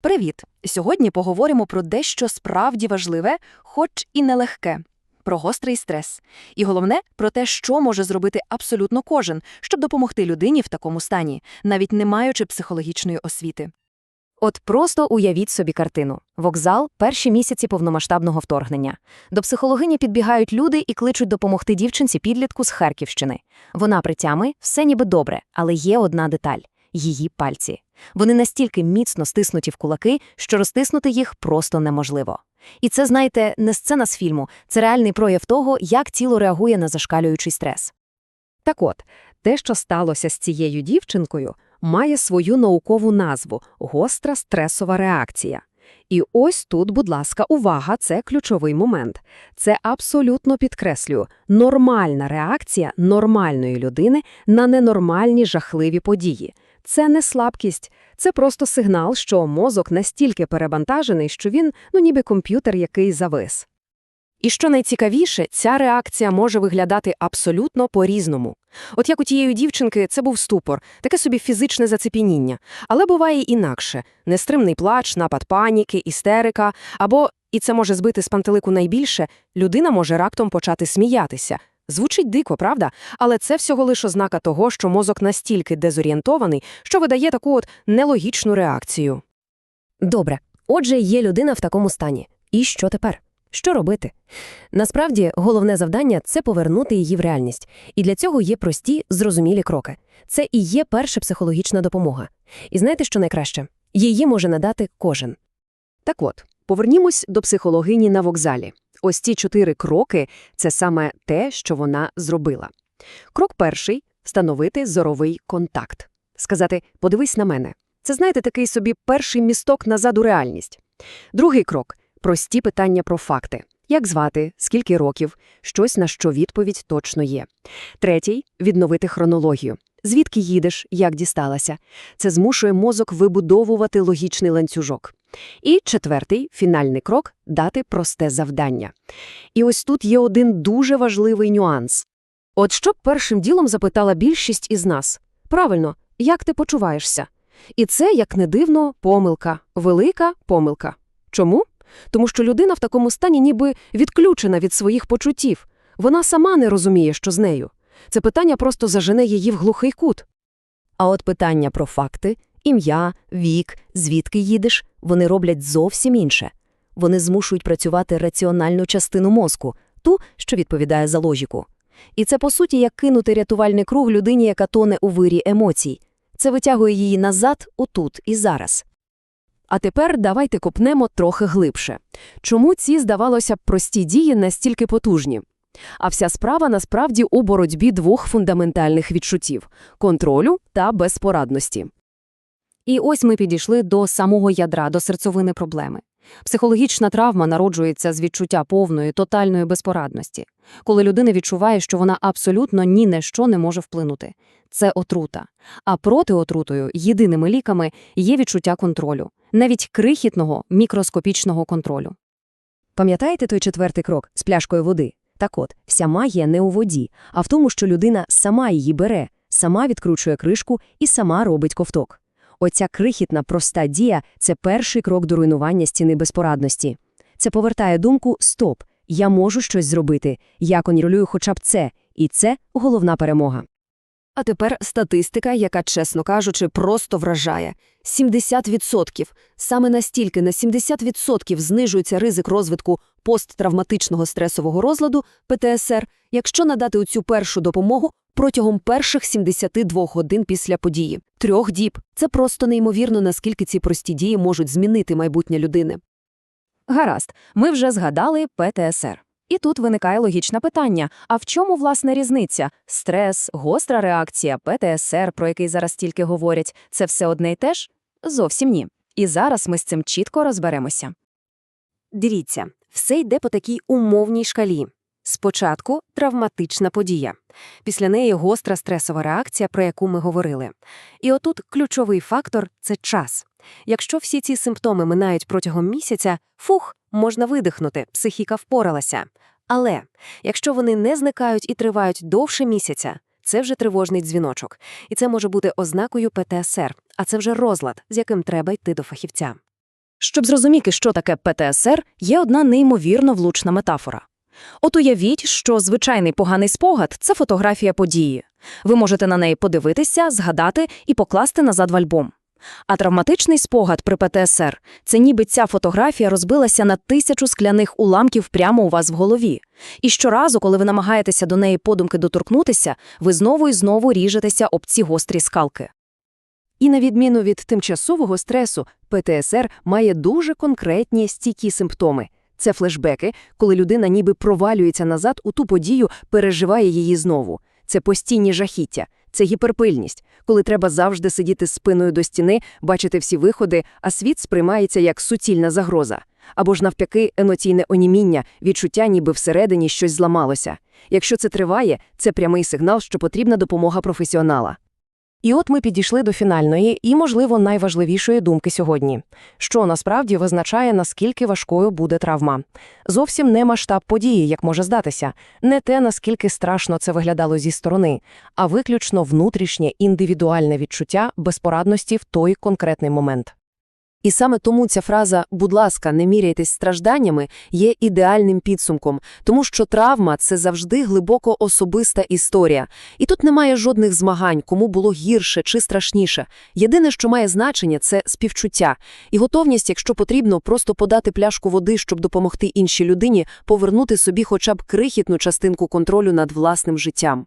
Привіт! Сьогодні поговоримо про дещо справді важливе, хоч і нелегке. Про гострий стрес. І головне, про те, що може зробити абсолютно кожен, щоб допомогти людині в такому стані, навіть не маючи психологічної освіти. От просто уявіть собі картину. Вокзал – перші місяці повномасштабного вторгнення. До психологині підбігають люди і кличуть допомогти дівчинці-підлітку з Харківщини. Вона при тями, все ніби добре, але є одна деталь – її пальці. Вони настільки міцно стиснуті в кулаки, що розтиснути їх просто неможливо. І це, знаєте, не сцена з фільму, це реальний прояв того, як тіло реагує на зашкалюючий стрес. Так от, те, що сталося з цією дівчинкою, має свою наукову назву – гостра стресова реакція. І ось тут, будь ласка, увага, це ключовий момент. Це абсолютно підкреслюю, нормальна реакція нормальної людини на ненормальні жахливі події. Це не слабкість, це просто сигнал, що мозок настільки перебантажений, що він, ну ніби комп'ютер, який завис. І що найцікавіше, ця реакція може виглядати абсолютно по-різному. От як у тієї дівчинки це був ступор, таке собі фізичне зацепеніння. Але буває інакше – нестримний плач, напад паніки, істерика, або, і це може збити з пантелику найбільше, людина може раптом почати сміятися. Звучить дико, правда? Але це всього лише ознака того, що мозок настільки дезорієнтований, що видає таку от нелогічну реакцію. Добре, отже, є людина в такому стані. І що тепер? Що робити? Насправді, головне завдання – це повернути її в реальність. І для цього є прості, зрозумілі кроки. Це і є перша психологічна допомога. І знаєте, що найкраще? Її може надати кожен. Так от, повернімось до психологині на вокзалі. Ось ці чотири кроки – це саме те, що вона зробила. Крок перший – встановити зоровий контакт. Сказати «подивись на мене». Це, знаєте, такий собі перший місток назад у реальність. Другий крок – прості питання про факти. Як звати, скільки років, щось, на що відповідь точно є. Третій – відновити хронологію. Звідки їдеш, як дісталася. Це змушує мозок вибудовувати логічний ланцюжок. І четвертий, фінальний крок – дати просте завдання. І ось тут є один дуже важливий нюанс. От що б першим ділом запитала більшість із нас? Правильно, як ти почуваєшся? І це, як не дивно, помилка, велика помилка. Чому? Тому що людина в такому стані ніби відключена від своїх почуттів. Вона сама не розуміє, що з нею. Це питання просто зажене її в глухий кут. А от питання про факти, ім'я, вік, звідки їдеш, вони роблять зовсім інше. Вони змушують працювати раціональну частину мозку, ту, що відповідає за логіку. І це, по суті, як кинути рятувальний круг людині, яка тоне у вирі емоцій. Це витягує її назад, отут і зараз. А тепер давайте копнемо трохи глибше. Чому ці, здавалося б, прості дії настільки потужні? А вся справа насправді у боротьбі двох фундаментальних відчуттів – контролю та безпорадності. І ось ми підійшли до самого ядра, до серцовини проблеми. Психологічна травма народжується з відчуття повної, тотальної безпорадності, коли людина відчуває, що вона абсолютно ні на що не може вплинути. Це отрута. А проти отрутою, єдиними ліками, є відчуття контролю, навіть крихітного мікроскопічного контролю. Пам'ятаєте той четвертий крок з пляшкою води? Так от, вся магія не у воді, а в тому, що людина сама її бере, сама відкручує кришку і сама робить ковток. Оця крихітна проста дія – це перший крок до руйнування стіни безпорадності. Це повертає думку «стоп, я можу щось зробити, я контролюю хоча б це, і це головна перемога». А тепер статистика, яка, чесно кажучи, просто вражає. 70%. Саме настільки на 70% знижується ризик розвитку посттравматичного стресового розладу ПТСР, якщо надати оцю першу допомогу протягом перших 72 годин після події. Трьох діб. Це просто неймовірно, наскільки ці прості дії можуть змінити майбутнє людини. Гаразд, ми вже згадали ПТСР. І тут виникає логічне питання: а в чому власне різниця? Стрес, гостра реакція, ПТСР, про який зараз тільки говорять, це все одне й те ж? Зовсім ні. І зараз ми з цим чітко розберемося. Дивіться, все йде по такій умовній шкалі. Спочатку травматична подія. Після неї гостра стресова реакція, про яку ми говорили. І отут ключовий фактор це час. Якщо всі ці симптоми минають протягом місяця, фух, можна видихнути, психіка впоралася. Але якщо вони не зникають і тривають довше місяця, це вже тривожний дзвіночок. І це може бути ознакою ПТСР, а це вже розлад, з яким треба йти до фахівця. Щоб зрозуміти, що таке ПТСР, є одна неймовірно влучна метафора. От уявіть, що звичайний поганий спогад – це фотографія події. Ви можете на неї подивитися, згадати і покласти назад в альбом. А травматичний спогад при ПТСР – це ніби ця фотографія розбилася на тисячу скляних уламків прямо у вас в голові. І щоразу, коли ви намагаєтеся до неї подумки доторкнутися, ви знову і знову ріжетеся об ці гострі скалки. І на відміну від тимчасового стресу, ПТСР має дуже конкретні стійкі симптоми. Це флешбеки, коли людина ніби провалюється назад у ту подію, переживає її знову. Це постійні жахіття, це гіперпильність, коли треба завжди сидіти спиною до стіни, бачити всі виходи, а світ сприймається як суцільна загроза. Або ж навпаки, емоційне оніміння, відчуття, ніби всередині щось зламалося. Якщо це триває, це прямий сигнал, що потрібна допомога професіонала. І от ми підійшли до фінальної і, можливо, найважливішої думки сьогодні. Що насправді визначає, наскільки важкою буде травма. Зовсім не масштаб події, як може здатися, не те, наскільки страшно це виглядало зі сторони, а виключно внутрішнє індивідуальне відчуття безпорадності в той конкретний момент. І саме тому ця фраза «будь ласка, не міряйтесь стражданнями» є ідеальним підсумком, тому що травма – це завжди глибоко особиста історія. І тут немає жодних змагань, кому було гірше чи страшніше. Єдине, що має значення – це співчуття. І готовність, якщо потрібно, просто подати пляшку води, щоб допомогти іншій людині повернути собі хоча б крихітну частинку контролю над власним життям.